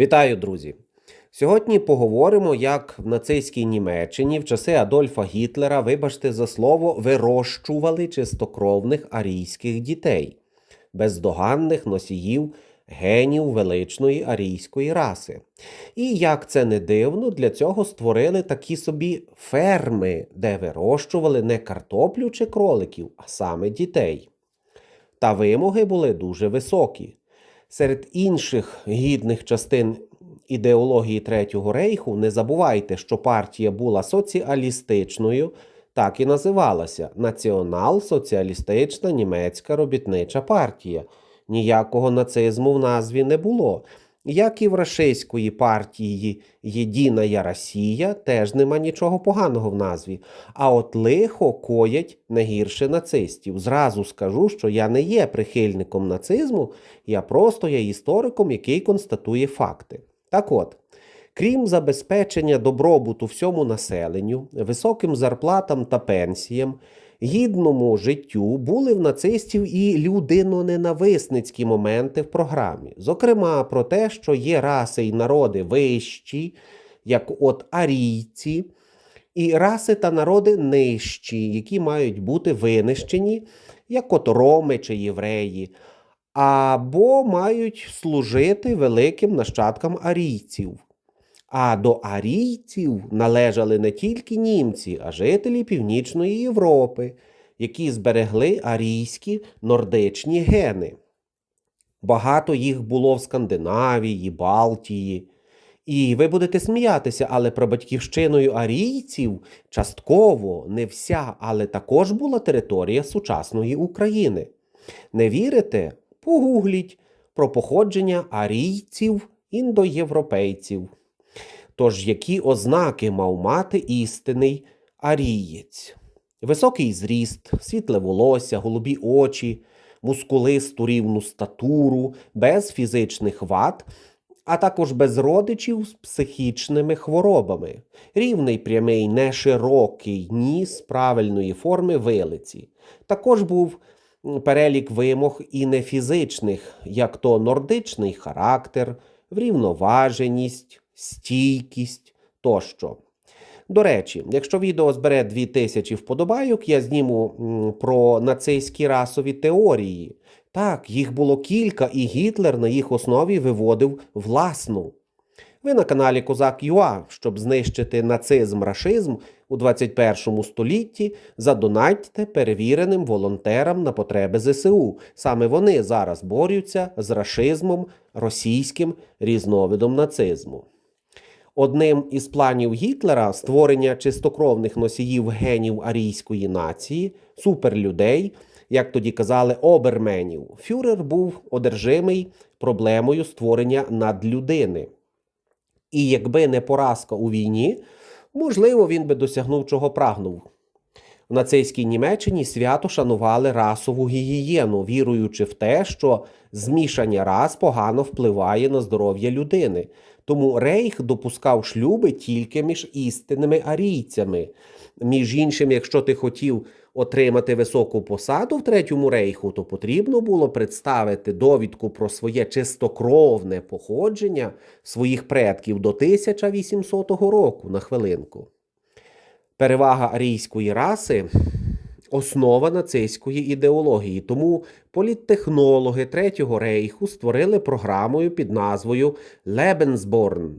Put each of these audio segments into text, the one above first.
Вітаю, друзі! Сьогодні поговоримо, як в нацистській Німеччині в часи Адольфа Гітлера, вибачте за слово, вирощували чистокровних арійських дітей, бездоганних носіїв генів величної арійської раси. І як це не дивно, для цього створили такі собі ферми, де вирощували не картоплю чи кроликів, а саме дітей. Та вимоги були дуже високі. Серед інших гідних частин ідеології Третього рейху не забувайте, що партія була соціалістичною, так і називалася Націонал-соціалістична німецька робітнича партія. Ніякого нацизму в назві не було. Як і в рашистської партії Єдина Росія, теж нема нічого поганого в назві. А от лихо коять не гірше нацистів. Зразу скажу, що я не є прихильником нацизму, я просто є істориком, який констатує факти. Так от, крім забезпечення добробуту всьому населенню, високим зарплатам та пенсіям, гідному життю були в нацистів і людиноненависницькі моменти в програмі. Зокрема, про те, що є раси й народи вищі, як от арійці, і раси та народи нижчі, які мають бути винищені, як от роми чи євреї, або мають служити великим нащадкам арійців. А до арійців належали не тільки німці, а жителі Північної Європи, які зберегли арійські нордичні гени. Багато їх було в Скандинавії, Балтії. І ви будете сміятися, але про батьківщиною арійців частково не вся, але також була територія сучасної України. Не вірите? Погугліть про походження арійців індоєвропейців. Тож, які ознаки мав мати істинний арієць? Високий зріст, світле волосся, голубі очі, мускулисту рівну статуру, без фізичних вад, а також без родичів з психічними хворобами, рівний прямий, неширокий ніс правильної форми вилиці. Також був перелік вимог і нефізичних, як то нордичний характер, врівноваженість, стійкість тощо. До речі, якщо відео збере 2000 вподобайок, я зніму про нацистські расові теорії. Так, їх було кілька, і Гітлер на їх основі виводив власну. Ви на каналі Козак Юа, щоб знищити нацизм рашизм у 21 столітті, задонатьте перевіреним волонтерам на потреби ЗСУ. Саме вони зараз борються з рашизмом, російським різновидом нацизму. Одним із планів Гітлера створення чистокровних носіїв генів арійської нації, суперлюдей, як тоді казали, оберменів, фюрер був одержимий проблемою створення надлюдини. І якби не поразка у війні, можливо, він би досягнув чого прагнув. В нацистській Німеччині свято шанували расову гігієну, віруючи в те, що змішання рас погано впливає на здоров'я людини. Тому Рейх допускав шлюби тільки між істинними арійцями. Між іншим, якщо ти хотів отримати високу посаду в Третьому рейху, то потрібно було представити довідку про своє чистокровне походження своїх предків до 1800 року на хвилинку. Перевага арійської раси основа нацистської ідеології. Тому політтехнологи Третього рейху створили програмою під назвою Lebensborn,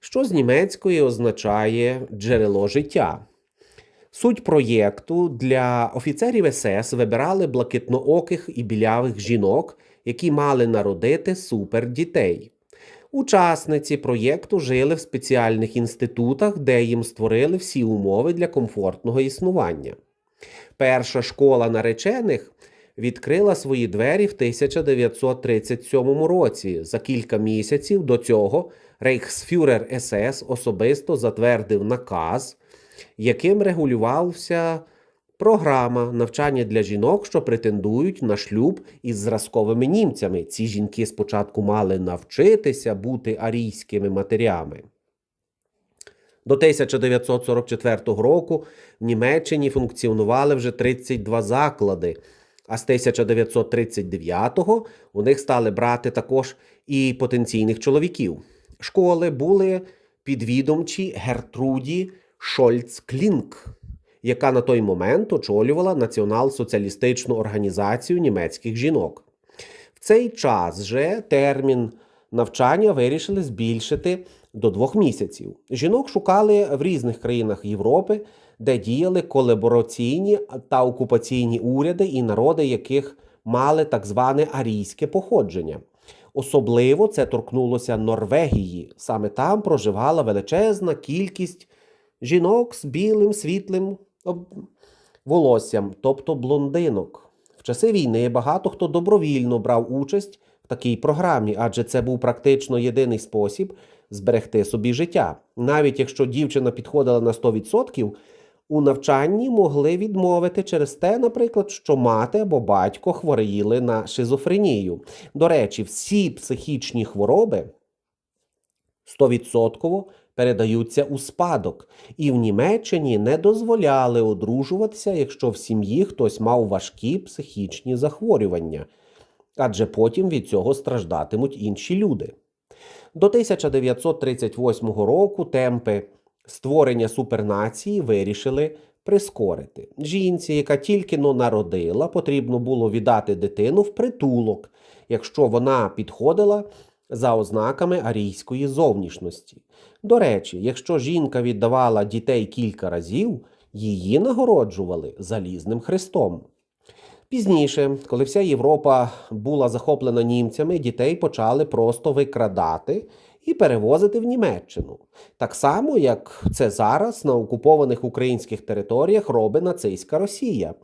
що з німецької означає джерело життя. Суть проєкту для офіцерів СС вибирали блакитнооких і білявих жінок, які мали народити супердітей. Учасниці проєкту жили в спеціальних інститутах, де їм створили всі умови для комфортного існування. Перша школа наречених відкрила свої двері в 1937 році. За кілька місяців до цього Рейхсфюрер СС особисто затвердив наказ, яким регулювався програма навчання для жінок, що претендують на шлюб із зразковими німцями. Ці жінки спочатку мали навчитися бути арійськими матерями. До 1944 року в Німеччині функціонували вже 32 заклади, а з 1939-го у них стали брати також і потенційних чоловіків. школи були підвідомчі Гертруді Шольц Клінк, яка на той момент очолювала націонал-соціалістичну організацію німецьких жінок. В цей час же термін навчання вирішили збільшити до двох місяців. Жінок шукали в різних країнах Європи, де діяли колабораційні та окупаційні уряди і народи, яких мали так зване арійське походження. Особливо це торкнулося Норвегії. Саме там проживала величезна кількість жінок з білим світлим волоссям, тобто блондинок. В часи війни багато хто добровільно брав участь такій програмі, адже це був практично єдиний спосіб зберегти собі життя. Навіть якщо дівчина підходила на 100%, у навчанні могли відмовити через те, наприклад, що мати або батько хворіли на шизофренію. До речі, всі психічні хвороби 100% передаються у спадок, і в Німеччині не дозволяли одружуватися, якщо в сім'ї хтось мав важкі психічні захворювання, адже потім від цього страждатимуть інші люди. До 1938 року темпи створення супернації вирішили прискорити. Жінці, яка тільки но народила, потрібно було віддати дитину в притулок, якщо вона підходила за ознаками арійської зовнішності. До речі, якщо жінка віддавала дітей кілька разів, її нагороджували залізним хрестом. Пізніше, коли вся Європа була захоплена німцями, дітей почали просто викрадати і перевозити в Німеччину. Так само, як це зараз на окупованих українських територіях робить нацистська Росія.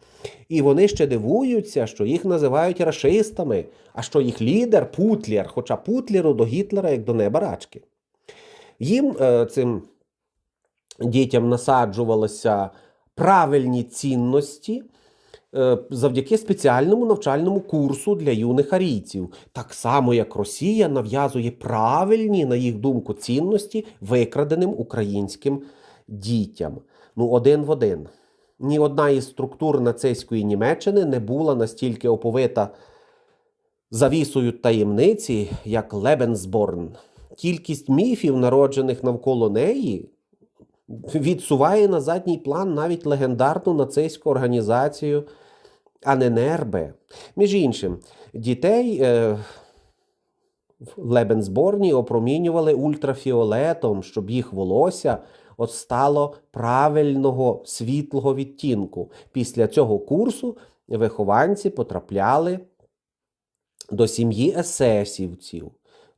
І вони ще дивуються, що їх називають рашистами, а що їх лідер Путлер, хоча Путлеру до Гітлера як до неба рачки. Їм е, цим дітям насаджувалися правильні цінності завдяки спеціальному навчальному курсу для юних арійців, так само як Росія нав'язує правильні, на їх думку, цінності викраденим українським дітям. Ну, один в один. Ні одна із структур нацистської Німеччини не була настільки оповита завісою таємниці, як Лебенсборн. Кількість міфів, народжених навколо неї, відсуває на задній план навіть легендарну нацистську організацію Аненербе. Між іншим, дітей е, в Лебенсборні опромінювали ультрафіолетом, щоб їх волосся от стало правильного світлого відтінку. Після цього курсу вихованці потрапляли до сім'ї есесівців.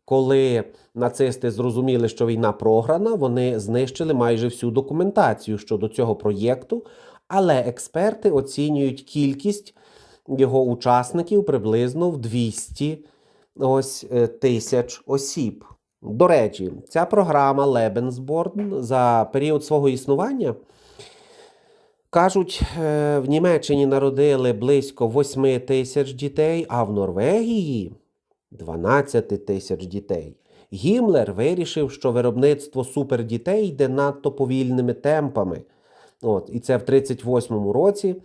Коли нацисти зрозуміли, що війна програна, вони знищили майже всю документацію щодо цього проєкту, але експерти оцінюють кількість його учасників приблизно в 200 ось, е, тисяч осіб. До речі, ця програма Lebensborn за період свого існування Кажуть, е, в Німеччині народили близько 8 тисяч дітей, а в Норвегії 12 тисяч дітей. Гімлер вирішив, що виробництво супердітей йде надто повільними темпами. От, і це в 38-му році.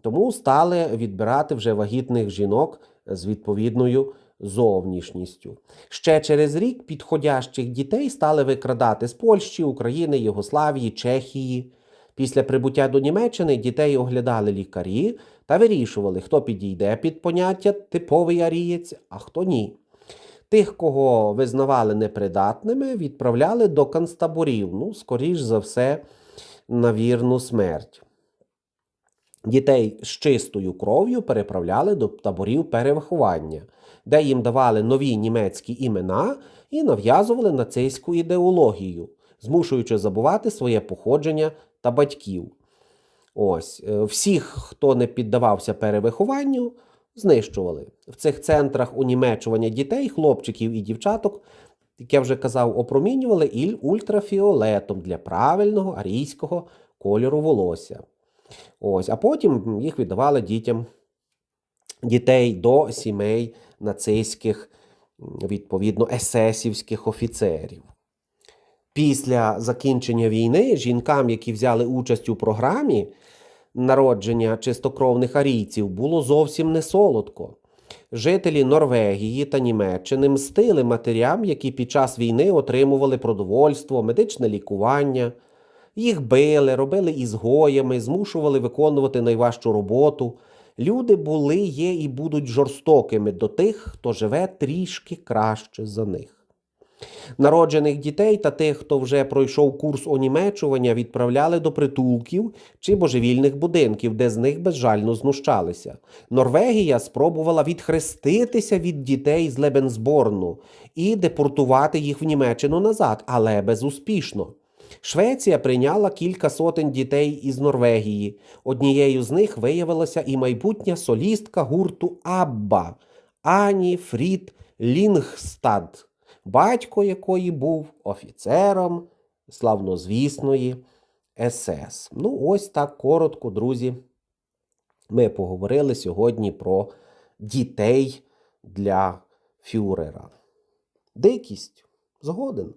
Тому стали відбирати вже вагітних жінок з відповідною зовнішністю. Ще через рік підходящих дітей стали викрадати з Польщі, України, Єгославії, Чехії. Після прибуття до Німеччини дітей оглядали лікарі та вирішували, хто підійде під поняття типовий арієць, а хто ні. Тих, кого визнавали непридатними, відправляли до концтаборів, ну, скоріш за все, на вірну смерть. Дітей з чистою кров'ю переправляли до таборів перевиховання, де їм давали нові німецькі імена і нав'язували нацистську ідеологію, змушуючи забувати своє походження та батьків. Ось е, всіх, хто не піддавався перевихованню, знищували. В цих центрах унімечування дітей, хлопчиків і дівчаток, як я вже казав, опромінювали іль ультрафіолетом для правильного арійського кольору волосся. Ось, а потім їх віддавали дітям дітей до сімей нацистських, відповідно, есесівських офіцерів. Після закінчення війни жінкам, які взяли участь у програмі народження чистокровних арійців, було зовсім не солодко. жителі Норвегії та Німеччини мстили матерям, які під час війни отримували продовольство, медичне лікування. Їх били, робили ізгоями, змушували виконувати найважчу роботу. Люди були, є і будуть жорстокими до тих, хто живе трішки краще за них. Народжених дітей та тих, хто вже пройшов курс онімечування, відправляли до притулків чи божевільних будинків, де з них безжально знущалися. Норвегія спробувала відхреститися від дітей з Лебенсборну і депортувати їх в Німеччину назад, але безуспішно. Швеція прийняла кілька сотень дітей із Норвегії. Однією з них виявилася і майбутня солістка гурту Абба Ані Фрід Лінгстад, батько якої був офіцером славнозвісної СС. Ну, ось так коротко, друзі. Ми поговорили сьогодні про дітей для фюрера. Дикість згоден.